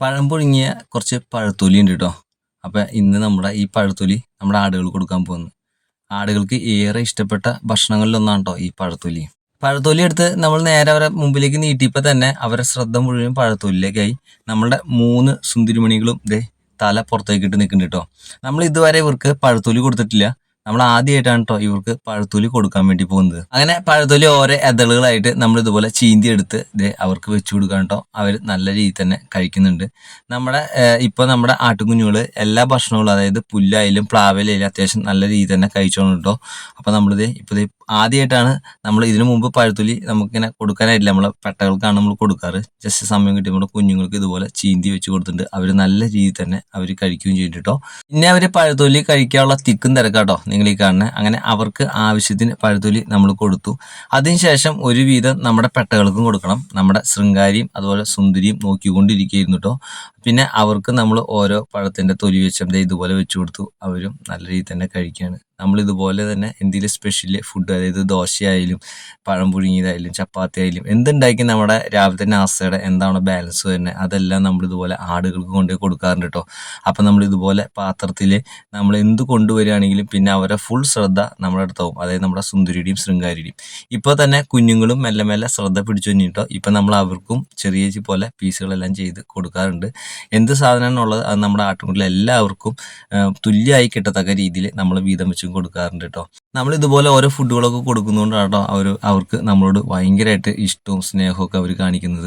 പഴം പുഴുങ്ങിയ കുറച്ച് പഴത്തൊലി ഉണ്ട് കേട്ടോ അപ്പം ഇന്ന് നമ്മുടെ ഈ പഴത്തൊലി നമ്മുടെ ആടുകൾക്ക് കൊടുക്കാൻ പോകുന്നു. ആടുകൾക്ക് ഏറെ ഇഷ്ടപ്പെട്ട ഭക്ഷണങ്ങളിലൊന്നാണ് കേട്ടോ ഈ പഴത്തൊലി. പഴത്തൊലി എടുത്ത് നമ്മൾ നേരെ അവരെ മുമ്പിലേക്ക് നീട്ടിയപ്പോൾ തന്നെ അവരെ ശ്രദ്ധ മുഴുവൻ പഴത്തൊലിയിലേക്കായി നമ്മുടെ മൂന്ന് സുന്ദരിമണികളും ഇതേ തല പുറത്തേക്കിട്ട് നിൽക്കുന്നുണ്ട് കേട്ടോ നമ്മൾ ഇതുവരെ ഇവർക്ക് പഴത്തൊലി കൊടുത്തിട്ടില്ല. നമ്മൾ ആദ്യമായിട്ടാണ് കേട്ടോ ഇവർക്ക് പഴത്തൊലി കൊടുക്കാൻ വേണ്ടി പോകുന്നത്. അങ്ങനെ പഴത്തൊലി ഓരോ എതളുകളായിട്ട് നമ്മൾ ഇതുപോലെ ചീന്തി എടുത്ത് ഇത് അവർക്ക് വെച്ചു കൊടുക്കാൻ കേട്ടോ അവർ നല്ല രീതിയിൽ തന്നെ കഴിക്കുന്നുണ്ട്. നമ്മുടെ ഇപ്പോൾ നമ്മുടെ ആട്ടുകുഞ്ഞുകൾ എല്ലാ ഭക്ഷണങ്ങളും അതായത് പുല്ലായാലും പ്ലാവിലായാലും അത്യാവശ്യം നല്ല രീതിയിൽ തന്നെ കഴിച്ചോണം കേട്ടോ അപ്പോൾ നമ്മളിത് ഇപ്പോൾ ആദ്യമായിട്ടാണ് നമ്മൾ ഇതിനു മുമ്പ് പഴത്തൊലി നമുക്കിങ്ങനെ കൊടുക്കാനായിട്ടില്ല. നമ്മളെ പെട്ടകൾക്കാണ് നമ്മൾ കൊടുക്കാറ്. ജസ്റ്റ് സമയം കിട്ടി നമ്മുടെ കുഞ്ഞുങ്ങൾക്ക് ഇതുപോലെ ചീന്തി വെച്ച് കൊടുത്തിട്ടുണ്ട്. അവർ നല്ല രീതിയിൽ തന്നെ അവർ കഴിക്കുകയും ചെയ്തിട്ട് കേട്ടോ പിന്നെ അവർ പഴത്തൊലി കഴിക്കാനുള്ള തിക്കും തിരക്കാട്ടോ നിങ്ങൾ ഈ കാണുന്നത് അങ്ങനെ അവർക്ക് ആവശ്യത്തിന് പഴത്തൊലി നമ്മൾ കൊടുത്തു. അതിനുശേഷം ഒരുവിധം നമ്മുടെ പെട്ടകൾക്കും കൊടുക്കണം. നമ്മുടെ ശൃംഗാരിയും അതുപോലെ സുന്ദരിയും നോക്കിക്കൊണ്ടിരിക്കുകയായിരുന്നു കേട്ടോ പിന്നെ അവർക്ക് നമ്മൾ ഓരോ പഴത്തിന്റെ തൊലി വെച്ചും ഇതുപോലെ വെച്ച് കൊടുത്തു. അവരും നല്ല രീതിയിൽ തന്നെ കഴിക്കുകയാണ്. നമ്മൾ ഇതുപോലെ തന്നെ എന്തെങ്കിലും സ്പെഷ്യൽ ഫുഡ് അതായത് ദോശയായാലും പഴം പുഴുങ്ങിയതായാലും ചപ്പാത്തി ആയാലും എന്തുണ്ടാക്കി നമ്മുടെ രാവിലത്തെ നാസയുടെ എന്താണോ ബാലൻസ് തന്നെ അതെല്ലാം നമ്മൾ ഇതുപോലെ ആടുകൾക്ക് കൊണ്ടുപോയി കൊടുക്കാറുണ്ട് കേട്ടോ. അപ്പം നമ്മൾ ഇതുപോലെ പാത്രത്തിൽ നമ്മൾ എന്ത് കൊണ്ടുവരികയാണെങ്കിലും പിന്നെ അവരെ ഫുൾ ശ്രദ്ധ നമ്മുടെ അടുത്താവും അതായത് നമ്മുടെ സുന്ദരിയുടെയും ശൃംഗാരിയുടെയും. ഇപ്പോൾ തന്നെ കുഞ്ഞുങ്ങളും മെല്ലെ മെല്ലെ ശ്രദ്ധ പിടിച്ചു കഴിഞ്ഞിട്ടോ ഇപ്പം നമ്മൾ അവർക്കും ചെറിയ പോലെ പീസുകളെല്ലാം ചെയ്ത് കൊടുക്കാറുണ്ട്. എന്ത് സാധനമാണ് ഉള്ളത് അത് നമ്മുടെ ആട്ടുകുട്ടിൽ എല്ലാവർക്കും തുല്യമായി കിട്ടത്തക്ക രീതിയിൽ നമ്മൾ വീതം വെച്ചും കൊടുക്കാറുണ്ട് കേട്ടോ. നമ്മൾ ഇതുപോലെ ഓരോ ഫുഡുകളൊക്കെ കൊടുക്കുന്നതുകൊണ്ടാണ് കേട്ടോ അവർ അവർക്ക് നമ്മളോട് ഭയങ്കരമായിട്ട് ഇഷ്ടവും സ്നേഹവും ഒക്കെ അവർ കാണിക്കുന്നത്.